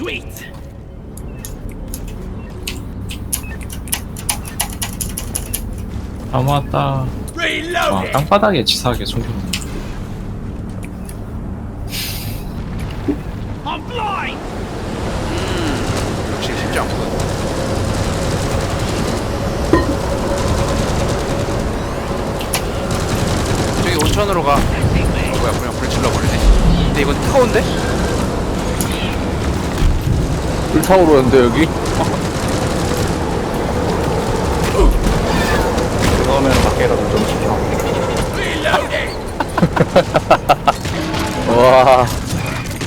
Sweet. 다 모았다. 와, Reloading. 땅바닥에 치사하게 숨겼네. I'm blind. 역시 쉽지 않구나. 저기 온천으로 가. 뭐야, 그냥 불 질러버리네. 근데 이건 뜨거운데? 불타오르는데 여기? 그러면 밖에라도 좀. Reloading. 와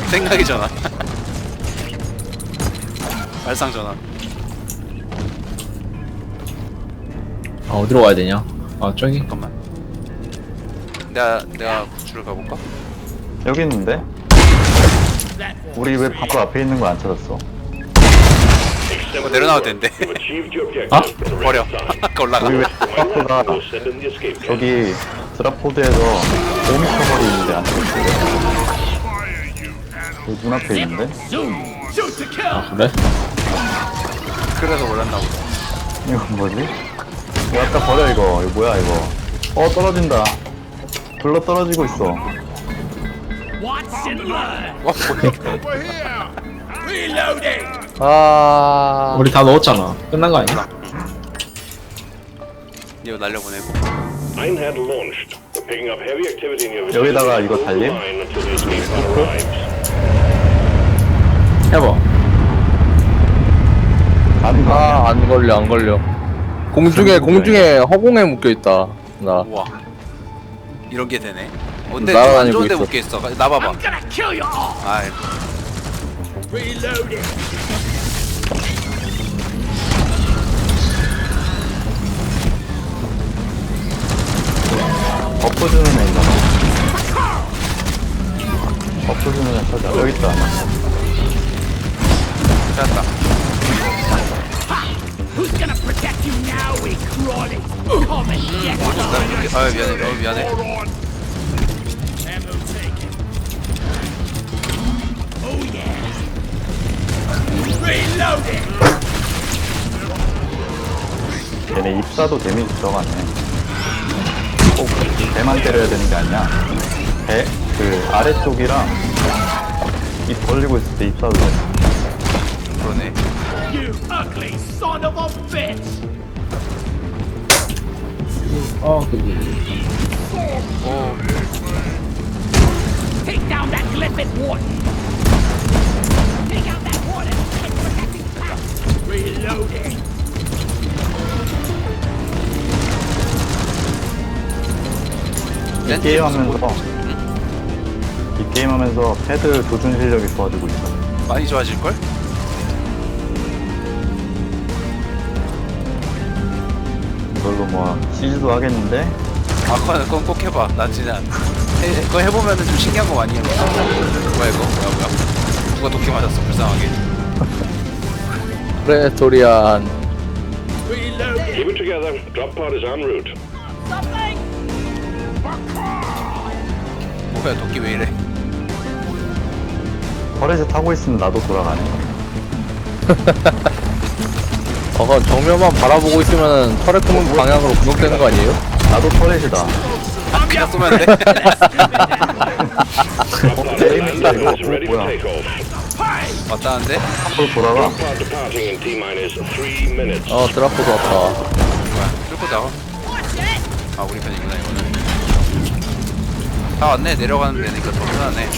생각이 전화. 발상 전화. 아, 어디로 가야 되냐? 아, 저기? 잠깐만. 내가 내가 줄을 가볼까? 여기 있는데? 우리 왜 바로 앞에 있는 거 안 찾았어? 이거 내려놔도 된대. 아? 버려. 아까 올라가. 우리 왜 바코가 저기 드랍포드에서 5m 거리 있는데 안 찾았어? 여기 문 앞에 있는데? Kill. 그래? 그래서 몰랐나 보다. 이거 뭐지? 이거 아까 버려 이거 이거 뭐야 이거 어 떨어진다 불러 떨어지고 있어. 와 뭐야? Reloading. 아... 우리 다 넣었잖아. 끝난 거 아니야? 이거 날려보내고. Einhand launched. Picking up heavy activity in your 여기다가. 이거 달림? Line until the escape pod arrives. 해봐. 가는 거? 아, 안 걸려, 안 걸려. 공중에, 공중에 허공에 묶여있다. 나. 우와. 이런 게 되네. 어, 근데 날아다니고 안 좋은 데 있어. 묶여 있어. 나 봐봐. I'm gonna kill you all. 아이, Reloading. 버프 주는 애 있나 봐 버프 주는 애 찾아 여기 있다 찾았다. Who's gonna protect you now, we crawling? Come and get 나, 아 미안해. 어 미안해. 얘네 입사도 데미지 들어가네 꼭 배만 때려야 되는 게 아니야 배, 그 아래쪽이랑 입 벌리고 있을 때 입사도 돼 그러네. You ugly son of a bitch. 어, 그, 오, Take down that Glyphid warden. Take out that warden and protecting path. Reloading. 이 게임 하면서 이 게임 하면서 패드 조준 실력이 좋아지고 있어 많이 좋아질 걸? 이걸로 뭐 시즈도 하겠는데 아, 그건, 그건 꼭 해봐. 나 진짜 해, 그거 해보면은 좀 신기한 거 많이 해. 뭐야 이거? 뭐야 뭐야? 누가 독해 맞았어? 불쌍하게. 프레토리안. Keep it together. Drop pod is en route. 뭐야 도끼 왜 이래? 터렛에 타고 있으면 나도 돌아가네 어, 정면만 바라보고 있으면 터렛 끄는 방향으로 구속되는 거 아니에요? 나도 터렛이다 그냥 쏘면 돼? 게임인가 이거 ready for 뭐야 takeoff. 왔다는데? 앞으로 돌아가 Pod departing in T minus three minutes. 어, 드라포도 왔다. 뭐야? 뚫고 나와. 아 우리 편이구나 이거는. 다 왔네. 내려가는 데니까 더 편하네.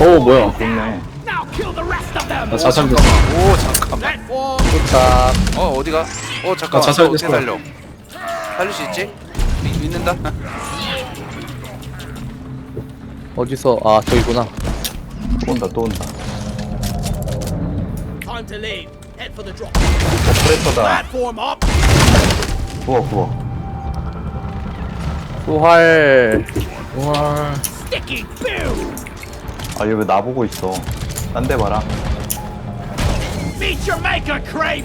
오, 뭐야. 좋네. 나 자살 됐어. 오 잠깐만. 도착. 어 어디가? 어 잠깐만. 나 자살 어, 어떻게 됐어. 살려? 살릴 수 있지? 믿, 믿는다. 어디서, 아, 저기구나. 또 온다 또 온다 Time to leave. Head for the drop. 오퍼레이터다 Platform up. 구워 구워 부활. 와. 아, 얘 왜 나보고 있어? 딴 데 봐라.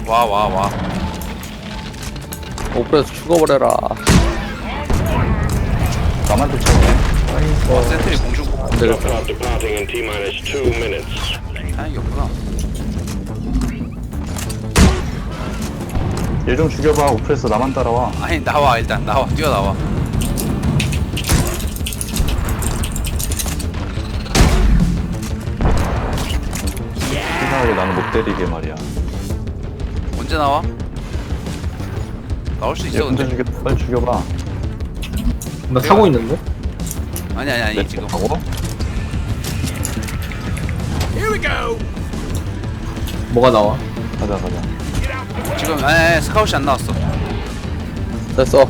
와, 와, 와. 오프에서 죽어버려라. 나만 쫓아오네. 와, 센트리 공중 네. 안 되겠다. 아, 이게 없구나. 얘 좀 죽여봐. 오프레스 나만 따라와. 아니, 나와, 일단. 나와. 뛰어나와. 때리게 말이야. 언제 나와? 나올 수 얘 있어 혼자 근데 죽여 빨리 죽여봐. 나 타고 있는데? 아니 아니 아니 지금. 하고? Here we go. 뭐가 나와? 가자 가자. 지금 아니, 아니 스카웃이 안 나왔어. 됐어.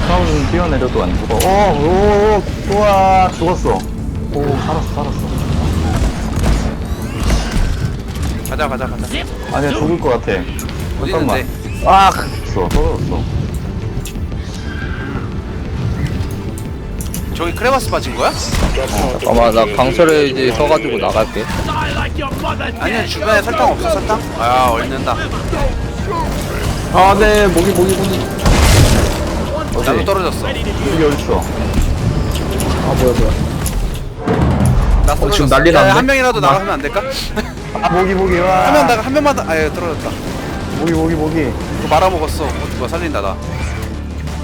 스카우트는 뛰어내려도 안 죽어. 어오 우와 죽었어. 오 살았어 살았어 가자 가자 가자 아니야 죽을 것 같아 잠깐만 아 없어 떨어졌어 저기 크레바스 빠진 거야? 잠깐만 나 강철에 이제 서가지고 나갈게. 아니야 주변에 설탕 없어 설탕? 아 얼는다 아, 네, 모기, 모기, 모기. 나도 떨어졌어 여기 어딨어 아, 뭐야, 뭐야. 나 떨어졌어 지금 난리 야, 났네? 한 명이라도 나가면 안 될까? 아 모기 모기 와 한 명 나가 한 명만 아예 떨어졌다 모기 모기 모기 이거 말아먹었어 어, 누가 살린다 나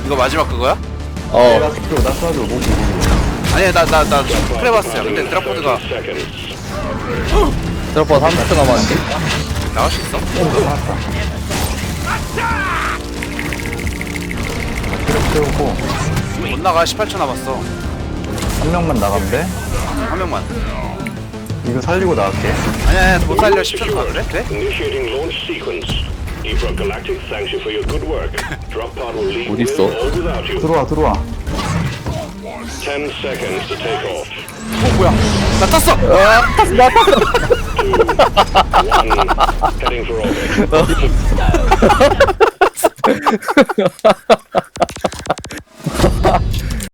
이거 마지막 그거야? 어. 나어 쏴줘 나 쏴줘 모기 모기 아니야 나 나 나 크레바스야 근데 드라포드가 Seconds. 드랍버 30초 남았는데 나올 수 있어? 트랩 세우고 못 나가 18초 남았어 한 명만 나가면 돼? 한 명만 이거 살리고 나갈게 아니야 아니야 못 살려 10초 더 그래? 돼? Initiating launch sequence. Ebro Galactic thanks you for your good work. Drop pod will leave with 어딨어? or without you. 들어와 들어와 10 seconds to take off. 어 뭐야 나 탔어! One. Heading for orbit.